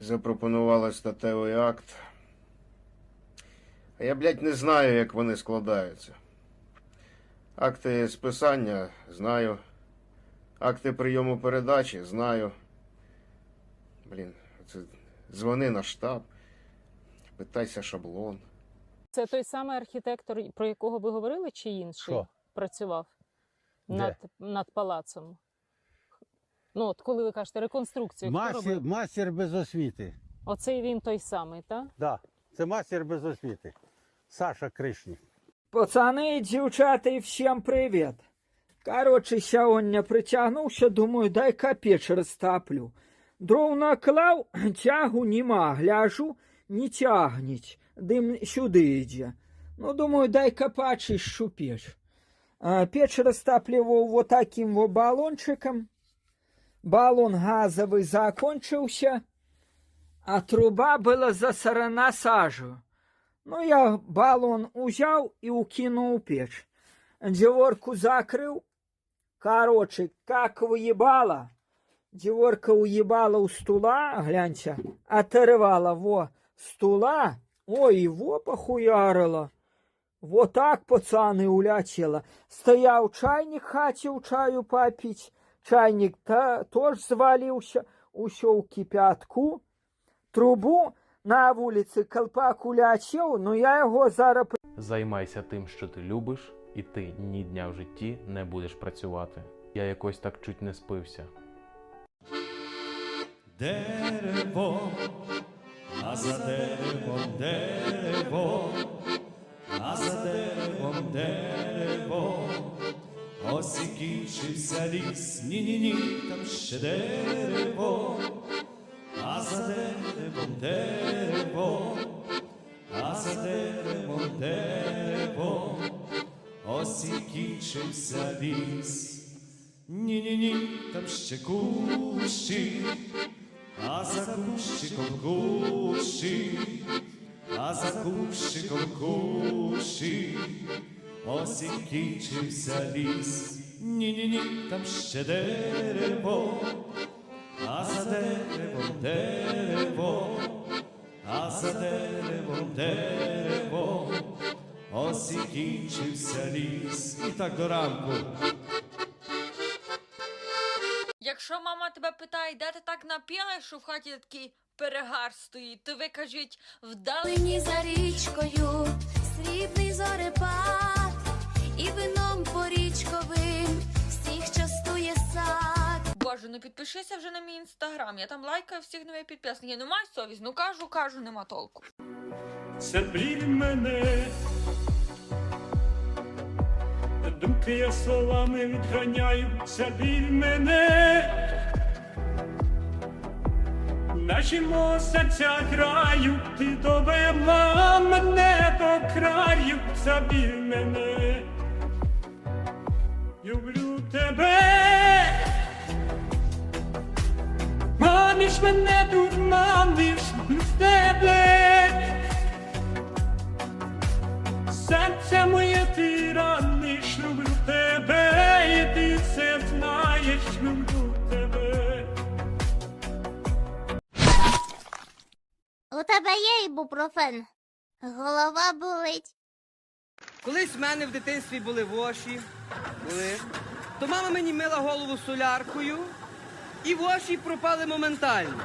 запропонували статевий акт. А я, блядь, не знаю, як вони складаються. Акти списання знаю. Акти прийому передачі знаю. Блін, це дзвони на штаб. Питайся шаблон. Це той самий архітектор, про якого ви говорили, чи інший Що? працював над, над палацом? Ну, от коли ви кажете реконструкцію, хто Мастер, робив? мастер без освіти. Оцей він той самий, так? Да, це мастер без освіти. Саша Кришнік. Пацани і дівчата, і всім привіт. Коротше, сьогодні притягнувся, думаю, дай-ка печ розтаплю. Дров наклав, тягу нема, гляжу, не тягніть, дим сюди йде. Ну, думаю, дай-ка почищу печ. А, печ розтаплював вот таким вот баллончиком. Баллон газовый закончился, а труба была засорена сажей. Ну, я балон узяв і укинув у печ. Діворку закрив. Короче, как уебала. Діворка уебала у стула, гляньте, оторвала во стула. Ой, его похуярила. Вот так, пацаны, улетела. Стояв чайник, хотів чаю попить. Чайник та, тоже звалився, усё в кипятку. Трубу на вулиці колпак улетів, ну я його зараз Займайся тим, що ти любиш, і ти ні дня в житті не будеш працювати. Я якось так чуть не спився. Дерево, а за деревом дерево, а за деревом дерево, ось кінчився ліс, ні-ні-ні, там ще дерево, а за деревом дерево, а за деревом дерево, ось і кінчився ліс. Ні-ні-ні, там ще кущі, а за кущиком кущі, а за кущиком кущі, ось і кінчився ліс. Ні-ні-ні, там ще дерево, а за деревом дерево, а за деревом дерево, ось і кінчився ліс. І так до ранку. Якщо мама тебе питає, де ти так напіла, що в хаті такий перегар стоїть, то ви кажіть вдали. Долині за річкою, срібний зорепад, і вином порічковим всіх частує сад. Боже, ну підпишися вже на мій інстаграм. Я там лайкаю всіх нових підписників. Ну май совість, ну кажу, кажу, нема толку. Це біль мене. Думки я словами відганяю, це біль мене. Наші серця граю, ти довела мене до краю, це мене. Люблю тебе. Маниш мене, дурманиш, люблю тебе. Серце моє ти раниш, люблю тебе, і ти це знаєш, люблю тебе. У тебе є ібупрофен? Голова болить. Колись в мене в дитинстві були воші, були. То мама мені мила голову соляркою, і воші пропали моментально.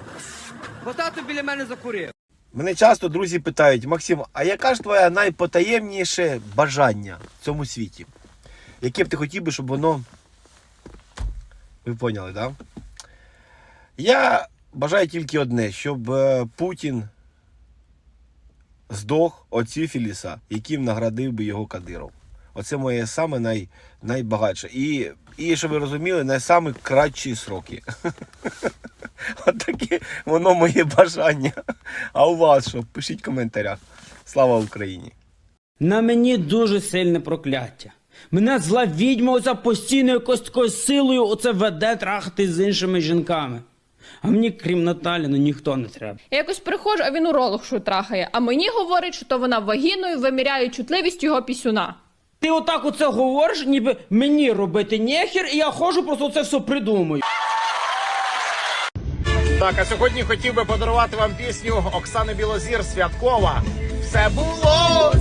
Бо тато біля мене закурив. Мене часто друзі питають, Максим, а яка ж твоє найпотаємніше бажання в цьому світі? Яке б ти хотів би, щоб воно. Ви поняли, так? Да? Я бажаю тільки одне, щоб е, Путін здох від сифіліса, яким наградив би його Кадиров. Оце моє саме най, найбагатше. І, і щоб ви розуміли, найсаме кратші сроки. От таке воно моє бажання. А у вас що? Пишіть в коментарях. Слава Україні! На мені дуже сильне прокляття. Мене зла відьма оця постійно якось такою силою оце веде трахати з іншими жінками. А мені, крім Наталі, ну ніхто не треба. Я якось приходжу, а він уролог що трахає. А мені говорить, що то вона вагіною виміряє чутливість його пісюна. Ти отак оце говориш, ніби мені робити нехер, і я ходжу, просто це все придумаю. Так, а сьогодні хотів би подарувати вам пісню Оксани Білозір Святкова. Все було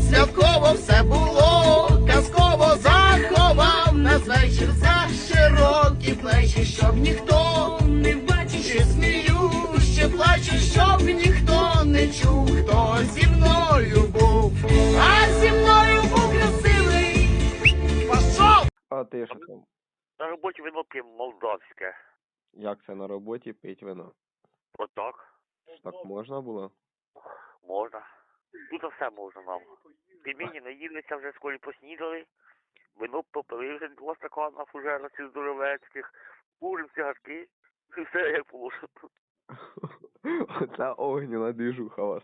роботі вино п'ємо молдавське. Як це на роботі пить вино? Отак. Так можна було? Можна. Тут все можна нам. Пельмені наїлися вже в школі поснідали. Вино попили вже два стакана фужера цих здоровецьких. Курим цигарки. І все як положено. Оце огняна двіжуха вас.